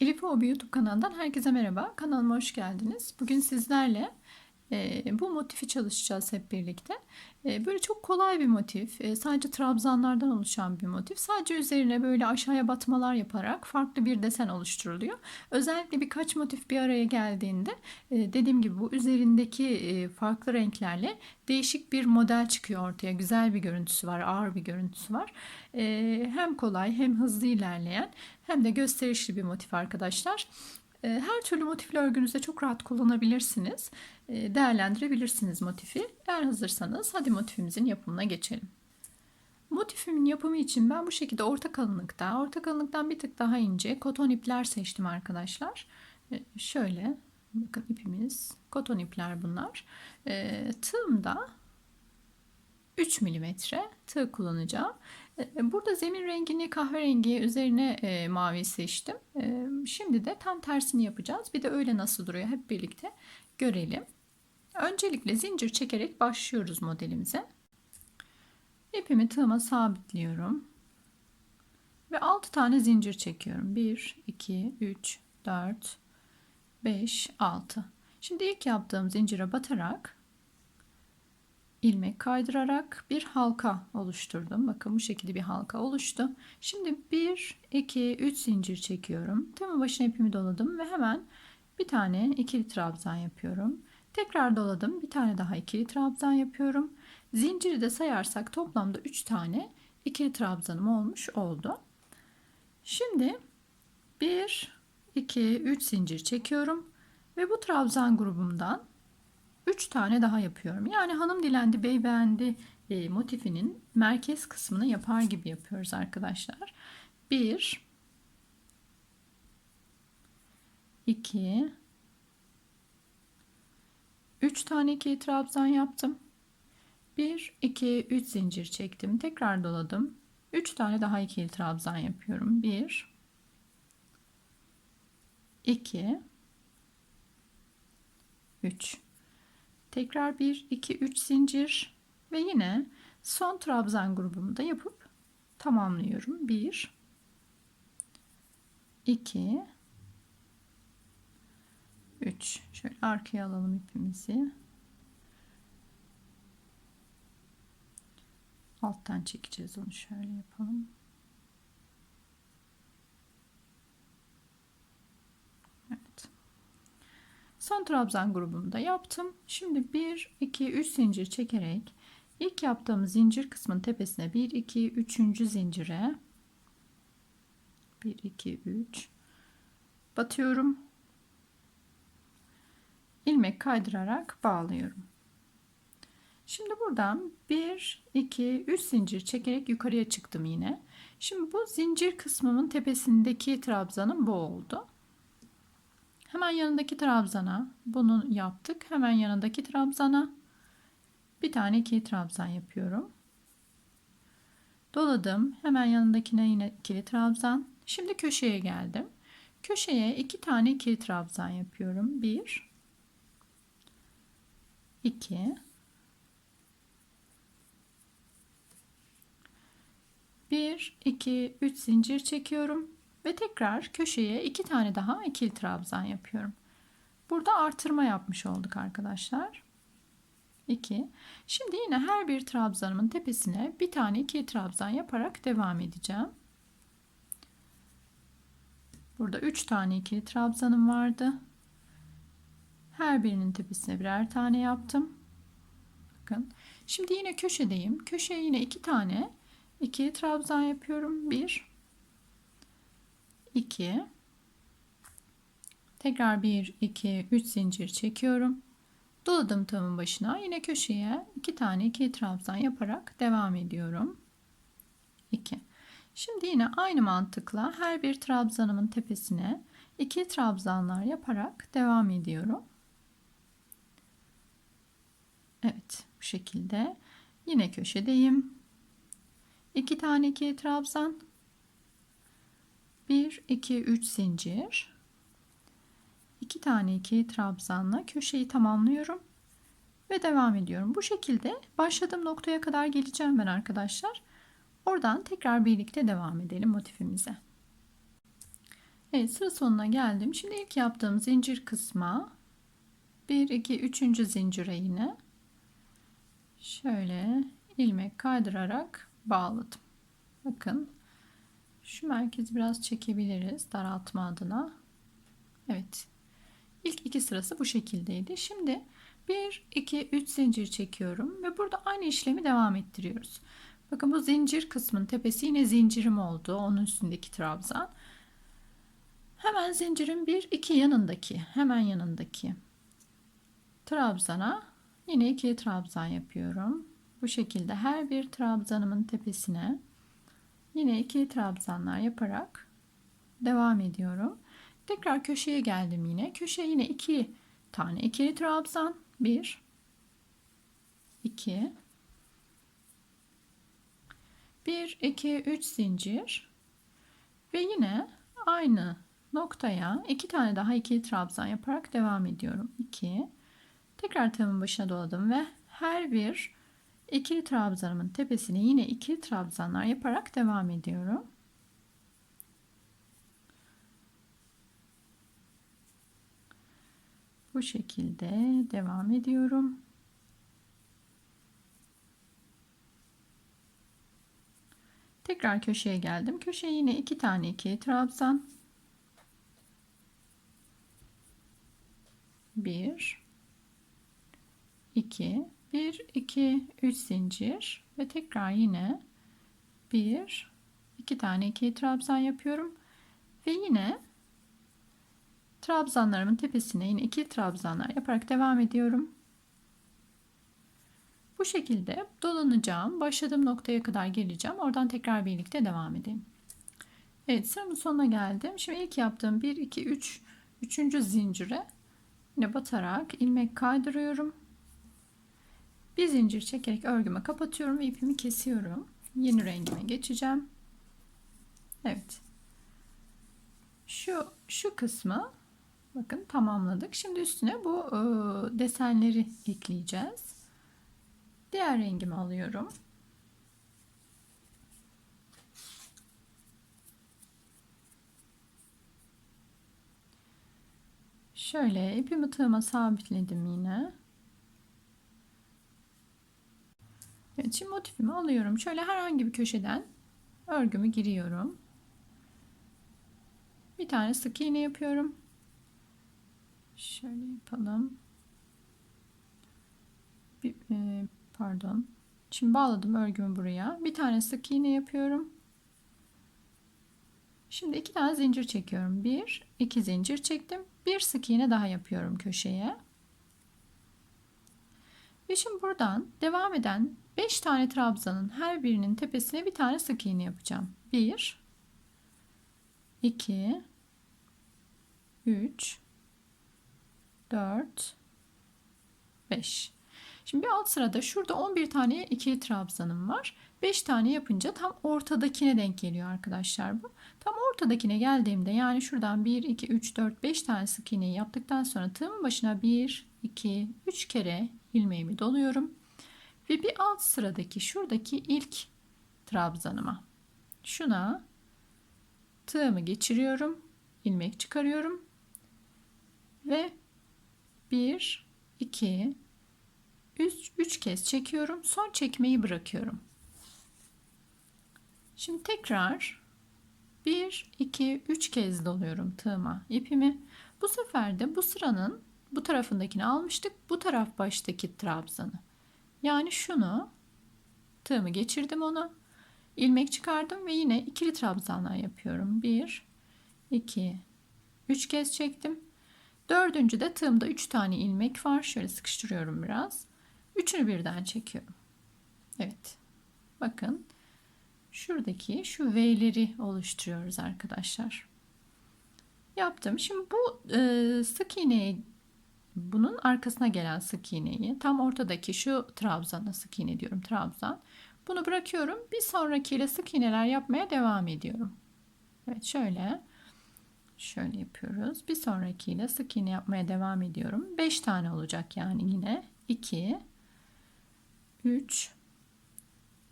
Elif Hobi YouTube kanalından herkese merhaba. Kanalıma hoş geldiniz. Bugün sizlerle bu motifi çalışacağız hep birlikte. E, böyle çok kolay bir motif. E, sadece trabzanlardan oluşan bir motif. Sadece üzerine böyle aşağıya batmalar yaparak farklı bir desen oluşturuluyor. Özellikle birkaç motif bir araya geldiğinde e, dediğim gibi bu üzerindeki e, farklı renklerle değişik bir model çıkıyor ortaya. Güzel bir görüntüsü var, ağır bir görüntüsü var. Hem kolay hem hızlı ilerleyen hem de gösterişli bir motif arkadaşlar. E, Her türlü motifli örgünüzde çok rahat kullanabilirsiniz. E, Değerlendirebilirsiniz motifi. Eğer hazırsanız hadi motifimizin yapımına geçelim. Motifimin yapımı için ben bu şekilde orta kalınlıkta, orta kalınlıktan bir tık daha ince koton ipler seçtim arkadaşlar. E, Şöyle bakın ipimiz koton ipler bunlar. E, Tığım da 3 milimetre tığ kullanacağım. E, Burada zemin rengini kahverengi üzerine e, mavi seçtim. E, Şimdi de tam tersini yapacağız. Bir de öyle nasıl duruyor hep birlikte görelim. Öncelikle zincir çekerek başlıyoruz modelimize. İpimi tığıma sabitliyorum. Ve 6 tane zincir çekiyorum. 1, 2, 3, 4, 5, 6. Şimdi ilk yaptığım zincire batarak ilmek kaydırarak bir halka oluşturdum. Bakın bu şekilde bir halka oluştu. Şimdi 1, 2, 3 zincir çekiyorum. Tığımın başına ipimi doladım ve hemen bir tane ikili trabzan yapıyorum. Tekrar doladım. Bir tane daha ikili trabzan yapıyorum. Zinciri de sayarsak toplamda 3 tane ikili trabzanım olmuş oldu. Şimdi 1, 2, 3 zincir çekiyorum ve bu trabzan grubumdan 3 tane daha yapıyorum. Yani hanım dilendi, bey beğendi e, motifinin merkez kısmını yapar gibi yapıyoruz arkadaşlar. 1 2 3 tane ikili trabzan yaptım. 1 2 3 zincir çektim. Tekrar doladım. 3 tane daha ikili trabzan yapıyorum. 1 2 3 Tekrar 1 2 3 zincir ve yine son trabzan grubumu da yapıp tamamlıyorum. 1 2 3 şöyle arkaya alalım ipimizi. Alttan çekeceğiz onu şöyle yapalım. Evet. Son trabzan grubunu da yaptım. Şimdi 1 2 3 zincir çekerek ilk yaptığım zincir kısmın tepesine 1 2 3. zincire 1 2 3 batıyorum. ilmek kaydırarak bağlıyorum. Şimdi buradan 1 2 3 zincir çekerek yukarıya çıktım yine. Şimdi bu zincir kısmımın tepesindeki trabzanım bu oldu. Hemen yanındaki trabzana bunu yaptık. Hemen yanındaki trabzana bir tane ikili trabzan yapıyorum. Doladım. Hemen yanındakine yine ikili trabzan. Şimdi köşeye geldim. Köşeye iki tane ikili trabzan yapıyorum. Bir, iki, bir, iki, üç zincir çekiyorum. Ve tekrar köşeye iki tane daha ikili trabzan yapıyorum. Burada artırma yapmış olduk arkadaşlar. 2. Şimdi yine her bir trabzanımın tepesine bir tane ikili trabzan yaparak devam edeceğim. Burada 3 tane ikili trabzanım vardı. Her birinin tepesine birer tane yaptım. Bakın. Şimdi yine köşedeyim. Köşeye yine iki tane ikili trabzan yapıyorum. 1 2 tekrar 1 2 3 zincir çekiyorum. Doladım tığımın başına. Yine köşeye 2 tane 2 trabzan yaparak devam ediyorum. 2 şimdi yine aynı mantıkla her bir trabzanımın tepesine 2 trabzanlar yaparak devam ediyorum. Evet bu şekilde. Yine köşedeyim. 2 tane 2 trabzan 1 2 3 zincir 2 tane 2 trabzanla köşeyi tamamlıyorum ve devam ediyorum. Bu şekilde başladığım noktaya kadar geleceğim ben arkadaşlar. Oradan tekrar birlikte devam edelim motifimize. Evet sıra sonuna geldim. Şimdi ilk yaptığım zincir kısma 1 2 3. zincire yine şöyle ilmek kaydırarak bağladım. Bakın şu merkezi biraz çekebiliriz daraltma adına. Evet. İlk iki sırası bu şekildeydi. Şimdi 1 2 3 zincir çekiyorum ve burada aynı işlemi devam ettiriyoruz. Bakın bu zincir kısmın tepesi yine zincirim oldu. Onun üstündeki trabzan. Hemen zincirin bir iki yanındaki, hemen yanındaki trabzana yine iki trabzan yapıyorum. Bu şekilde her bir trabzanımın tepesine yine iki trabzanlar yaparak devam ediyorum. Tekrar köşeye geldim yine. Köşeye yine iki tane ikili trabzan. Bir, iki, bir, iki, üç zincir ve yine aynı noktaya iki tane daha ikili trabzan yaparak devam ediyorum. 2 tekrar tığımın başına doladım ve her bir ikili trabzanımın tepesine yine ikili trabzanlar yaparak devam ediyorum. Bu şekilde devam ediyorum. Tekrar köşeye geldim. Köşeye yine iki tane ikili trabzan 1 2 1 2 3 zincir ve tekrar yine 1 2 tane iki trabzan yapıyorum ve yine trabzanlarımın tepesine yine iki trabzanlar yaparak devam ediyorum. Bu şekilde dolanacağım. Başladığım noktaya kadar geleceğim. Oradan tekrar birlikte devam edelim. Evet sıramın sonuna geldim. Şimdi ilk yaptığım 1 2 3 3. zincire Yine batarak ilmek kaydırıyorum. Bir zincir çekerek örgümü kapatıyorum ve ipimi kesiyorum. Yeni rengime geçeceğim. Evet. Şu şu kısmı bakın tamamladık. Şimdi üstüne bu e, desenleri ekleyeceğiz. Diğer rengimi alıyorum. Şöyle ipimi tığıma sabitledim yine. Evet şimdi motifimi alıyorum. Şöyle herhangi bir köşeden örgümü giriyorum. Bir tane sık iğne yapıyorum. Şöyle yapalım. Bir, e, pardon. Şimdi bağladım örgümü buraya. Bir tane sık iğne yapıyorum. Şimdi iki tane zincir çekiyorum. Bir, iki zincir çektim. Bir sık iğne daha yapıyorum köşeye. Ve şimdi buradan devam eden 5 tane trabzanın her birinin tepesine bir tane sık iğne yapacağım. 1 2 3 4 5 Şimdi bir alt sırada şurada 11 tane ikili trabzanım var. 5 tane yapınca tam ortadakine denk geliyor arkadaşlar bu. Tam ortadakine geldiğimde yani şuradan 1, 2, 3, 4, 5 tane sık iğneyi yaptıktan sonra tığımın başına 1, 2, 3 kere ilmeğimi doluyorum. Ve bir alt sıradaki şuradaki ilk trabzanıma şuna tığımı geçiriyorum. ilmek çıkarıyorum. Ve 1, 2, 3, 3 kez çekiyorum. Son çekmeyi bırakıyorum. Şimdi tekrar 1, 2, 3 kez doluyorum tığıma ipimi. Bu sefer de bu sıranın bu tarafındakini almıştık. Bu taraf baştaki trabzanı. Yani şunu tığımı geçirdim onu. ilmek çıkardım ve yine ikili trabzanlar yapıyorum. 1, 2, 3 kez çektim. Dördüncü de tığımda 3 tane ilmek var. Şöyle sıkıştırıyorum biraz. Üçünü birden çekiyorum. Evet. Bakın şuradaki şu V'leri oluşturuyoruz arkadaşlar. Yaptım. Şimdi bu e, sık iğneyi bunun arkasına gelen sık iğneyi tam ortadaki şu trabzana sık iğne diyorum trabzan. Bunu bırakıyorum. Bir sonrakiyle sık iğneler yapmaya devam ediyorum. Evet şöyle şöyle yapıyoruz. Bir sonrakiyle sık iğne yapmaya devam ediyorum. 5 tane olacak yani yine 2 3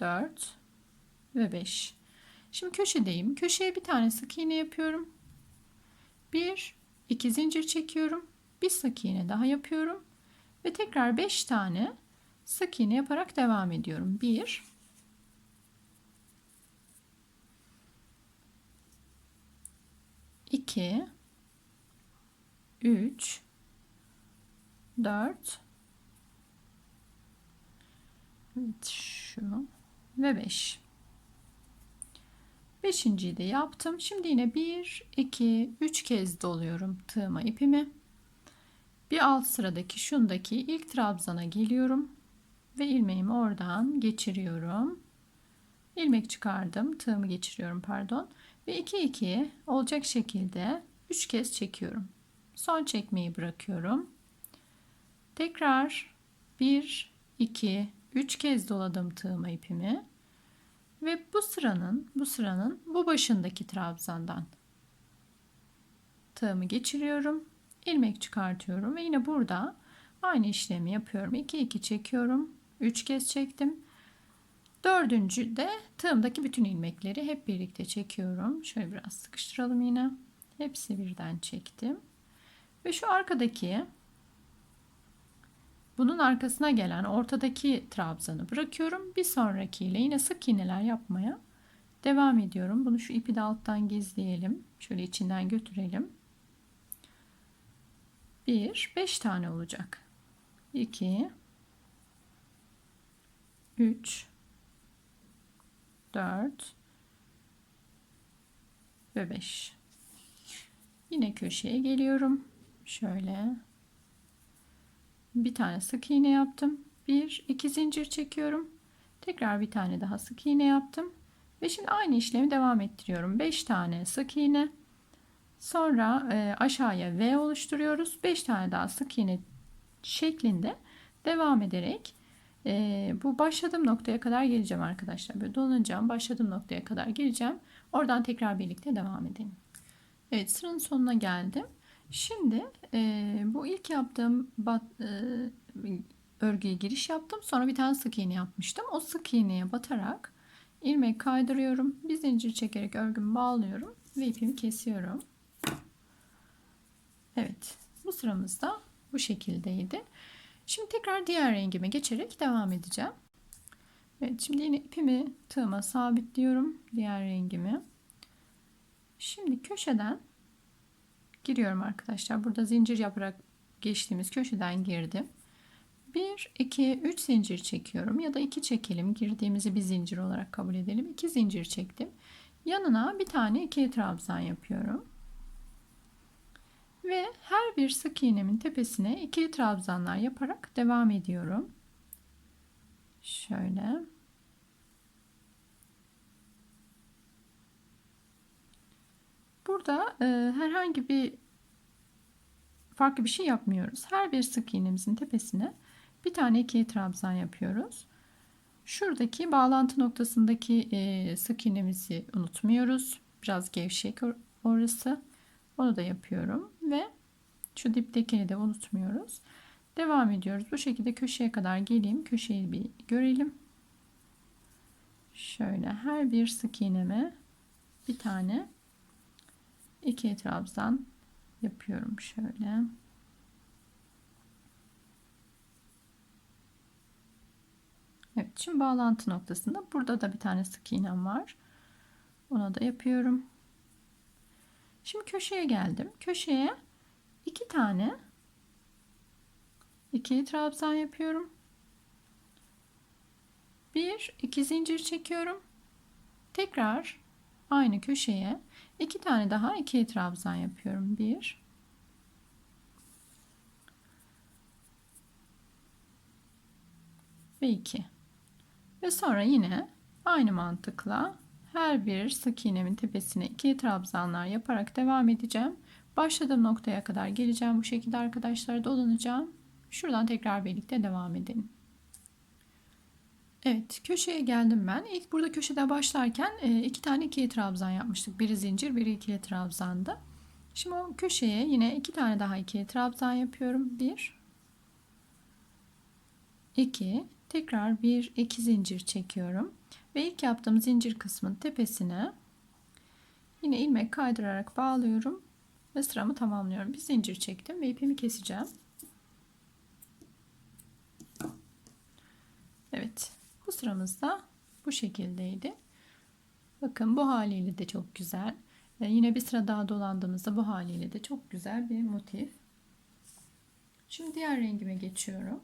4 ve 5. Şimdi köşedeyim. Köşeye bir tane sık iğne yapıyorum. Bir, iki zincir çekiyorum. Bir sık iğne daha yapıyorum. Ve tekrar 5 tane sık iğne yaparak devam ediyorum. 1 2 3 4 Evet şu ve 5 Beşinciyi de yaptım. Şimdi yine 1 2 3 kez doluyorum tığıma ipimi. Bir alt sıradaki şundaki ilk trabzana geliyorum ve ilmeğimi oradan geçiriyorum. İlmek çıkardım, tığımı geçiriyorum pardon. Ve 2 2 olacak şekilde 3 kez çekiyorum. Son çekmeyi bırakıyorum. Tekrar 1 2 3 kez doladım tığıma ipimi. Ve bu sıranın bu sıranın bu başındaki trabzandan tığımı geçiriyorum ilmek çıkartıyorum ve yine burada aynı işlemi yapıyorum. 2 2 çekiyorum. 3 kez çektim. Dördüncü de tığımdaki bütün ilmekleri hep birlikte çekiyorum. Şöyle biraz sıkıştıralım yine. Hepsi birden çektim. Ve şu arkadaki bunun arkasına gelen ortadaki trabzanı bırakıyorum. Bir sonrakiyle yine sık iğneler yapmaya devam ediyorum. Bunu şu ipi de alttan gizleyelim. Şöyle içinden götürelim. 1 5 tane olacak. 2 3 4 ve 5 yine köşeye geliyorum. Şöyle. Bir tane sık iğne yaptım. 1 2 zincir çekiyorum. Tekrar bir tane daha sık iğne yaptım. Ve şimdi aynı işlemi devam ettiriyorum. 5 tane sık iğne Sonra e, aşağıya V oluşturuyoruz. 5 tane daha sık iğne şeklinde devam ederek e, bu başladığım noktaya kadar geleceğim arkadaşlar. Böyle dolanacağım. Başladığım noktaya kadar geleceğim. Oradan tekrar birlikte devam edelim. Evet sıranın sonuna geldim. Şimdi e, bu ilk yaptığım bat, e, örgüye giriş yaptım. Sonra bir tane sık iğne yapmıştım. O sık iğneye batarak ilmek kaydırıyorum. Bir zincir çekerek örgümü bağlıyorum ve ipimi kesiyorum. Evet bu sıramız da bu şekildeydi. Şimdi tekrar diğer rengime geçerek devam edeceğim. Evet şimdi yine ipimi tığıma sabitliyorum diğer rengimi. Şimdi köşeden giriyorum arkadaşlar. Burada zincir yaparak geçtiğimiz köşeden girdim. 1 2 3 zincir çekiyorum ya da 2 çekelim. Girdiğimizi bir zincir olarak kabul edelim. 2 zincir çektim. Yanına bir tane iki trabzan yapıyorum. Ve her bir sık iğnemin tepesine ikili trabzanlar yaparak devam ediyorum. Şöyle. Burada e, herhangi bir farklı bir şey yapmıyoruz. Her bir sık iğnemizin tepesine bir tane ikili trabzan yapıyoruz. Şuradaki bağlantı noktasındaki e, sık iğnemizi unutmuyoruz. Biraz gevşek orası. Onu da yapıyorum ve şu diptekini de unutmuyoruz. Devam ediyoruz. Bu şekilde köşeye kadar geleyim. Köşeyi bir görelim. Şöyle her bir sık iğneme bir tane iki trabzan yapıyorum şöyle. Evet şimdi bağlantı noktasında burada da bir tane sık iğnem var. Ona da yapıyorum. Şimdi köşeye geldim. Köşeye iki tane ikili trabzan yapıyorum. Bir, iki zincir çekiyorum. Tekrar aynı köşeye iki tane daha ikili trabzan yapıyorum. Bir, ve iki. Ve sonra yine aynı mantıkla her bir sık iğnemin tepesine iki trabzanlar yaparak devam edeceğim. Başladığım noktaya kadar geleceğim. Bu şekilde arkadaşlar dolanacağım. Şuradan tekrar birlikte devam edelim. Evet köşeye geldim ben. İlk burada köşede başlarken e, iki tane ikili trabzan yapmıştık. Biri zincir biri ikili trabzandı. Şimdi o köşeye yine iki tane daha ikili trabzan yapıyorum. Bir, iki, tekrar bir iki zincir çekiyorum. Ve ilk yaptığım zincir kısmın tepesine yine ilmek kaydırarak bağlıyorum Ve sıramı tamamlıyorum. Bir zincir çektim ve ipimi keseceğim. Evet. Bu sıramız da bu şekildeydi. Bakın bu haliyle de çok güzel. Ee, yine bir sıra daha dolandığımızda bu haliyle de çok güzel bir motif. Şimdi diğer rengime geçiyorum.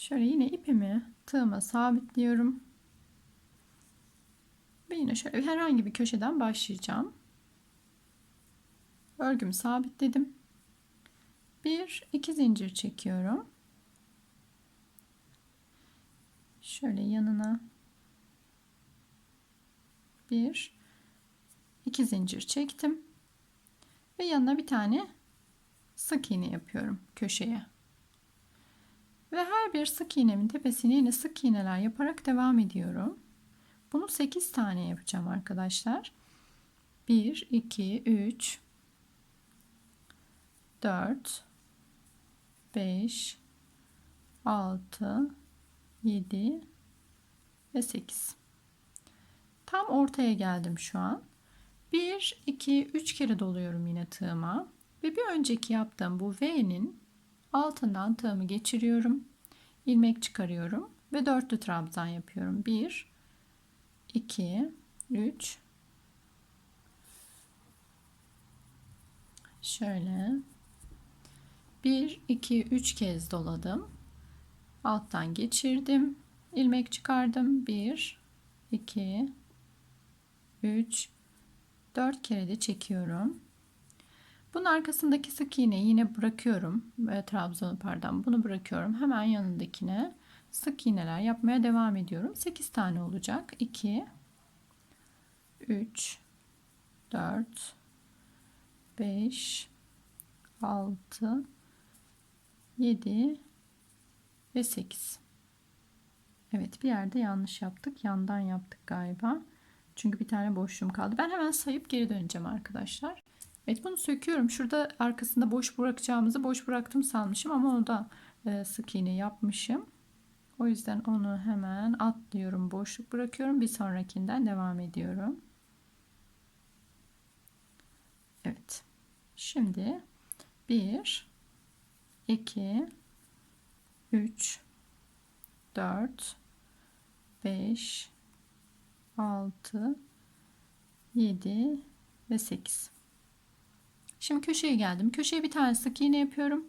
Şöyle yine ipimi tığıma sabitliyorum. Ve yine şöyle herhangi bir köşeden başlayacağım. Örgümü sabitledim. Bir, iki zincir çekiyorum. Şöyle yanına bir, iki zincir çektim. Ve yanına bir tane sık iğne yapıyorum köşeye. Ve her bir sık iğnemin tepesine yine sık iğneler yaparak devam ediyorum. Bunu 8 tane yapacağım arkadaşlar. 1, 2, 3, 4, 5, 6, 7 ve 8. Tam ortaya geldim şu an. 1, 2, 3 kere doluyorum yine tığıma. Ve bir önceki yaptığım bu V'nin altından tığımı geçiriyorum. ilmek çıkarıyorum ve dörtlü trabzan yapıyorum. 1 2 3 şöyle 1 2 3 kez doladım. Alttan geçirdim. ilmek çıkardım. 1 2 3 4 kere de çekiyorum. Bunun arkasındaki sık iğneyi yine bırakıyorum. E, trabzonu pardon bunu bırakıyorum. Hemen yanındakine sık iğneler yapmaya devam ediyorum. 8 tane olacak. 2 3 4 5 6 7 ve 8. Evet bir yerde yanlış yaptık. Yandan yaptık galiba. Çünkü bir tane boşluğum kaldı. Ben hemen sayıp geri döneceğim arkadaşlar. Evet bunu söküyorum. Şurada arkasında boş bırakacağımızı boş bıraktım sanmışım ama onu da e, sık iğne yapmışım. O yüzden onu hemen atlıyorum. Boşluk bırakıyorum. Bir sonrakinden devam ediyorum. Evet. Şimdi 1 2 3 4 5 6 7 ve 8 Şimdi köşeye geldim. Köşeye bir tane sık iğne yapıyorum.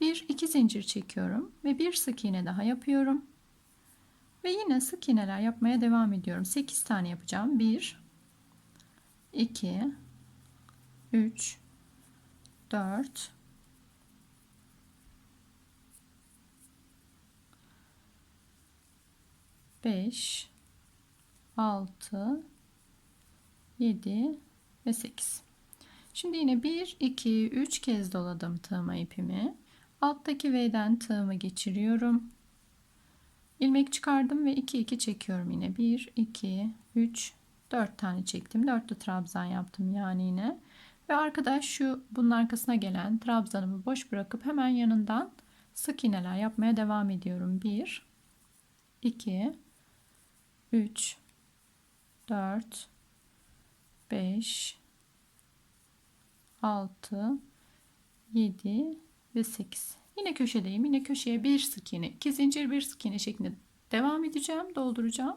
Bir iki zincir çekiyorum ve bir sık iğne daha yapıyorum. Ve yine sık iğneler yapmaya devam ediyorum. 8 tane yapacağım. 1 2 3 4 5 6 7 ve 8 Şimdi yine 1, 2, 3 kez doladım tığıma ipimi. Alttaki V'den tığımı geçiriyorum. İlmek çıkardım ve 2, 2 çekiyorum yine. 1, 2, 3, 4 tane çektim. 4'lü trabzan yaptım yani yine. Ve arkadaş şu bunun arkasına gelen trabzanımı boş bırakıp hemen yanından sık iğneler yapmaya devam ediyorum. 1, 2, 3, 4, 5, 6, 7 ve 8. Yine köşedeyim. Yine köşeye bir sık iğne, iki zincir bir sık iğne şeklinde devam edeceğim. Dolduracağım.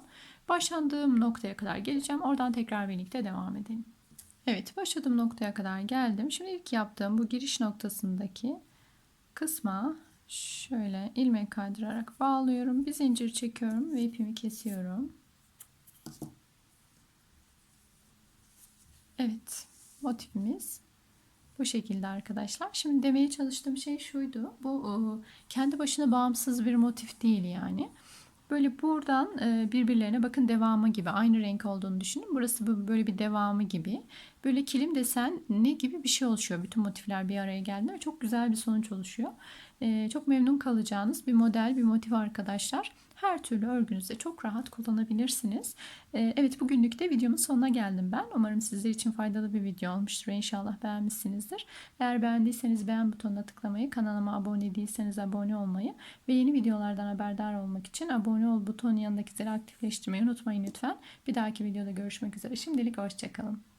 Başlandığım noktaya kadar geleceğim. Oradan tekrar birlikte devam edelim. Evet başladığım noktaya kadar geldim. Şimdi ilk yaptığım bu giriş noktasındaki kısma şöyle ilmek kaydırarak bağlıyorum. Bir zincir çekiyorum ve ipimi kesiyorum. Evet motifimiz bu şekilde arkadaşlar. Şimdi demeye çalıştığım şey şuydu. Bu kendi başına bağımsız bir motif değil yani. Böyle buradan e, birbirlerine bakın devamı gibi aynı renk olduğunu düşünün. Burası böyle bir devamı gibi. Böyle kilim desen ne gibi bir şey oluşuyor. Bütün motifler bir araya geldiğinde çok güzel bir sonuç oluşuyor. E, çok memnun kalacağınız bir model, bir motif arkadaşlar. Her türlü örgünüzde çok rahat kullanabilirsiniz. Ee, evet bugünlük de videomun sonuna geldim ben. Umarım sizler için faydalı bir video olmuştur. İnşallah beğenmişsinizdir. Eğer beğendiyseniz beğen butonuna tıklamayı, kanalıma abone değilseniz abone olmayı ve yeni videolardan haberdar olmak için abone ol butonun yanındaki zili aktifleştirmeyi unutmayın lütfen. Bir dahaki videoda görüşmek üzere. Şimdilik hoşçakalın.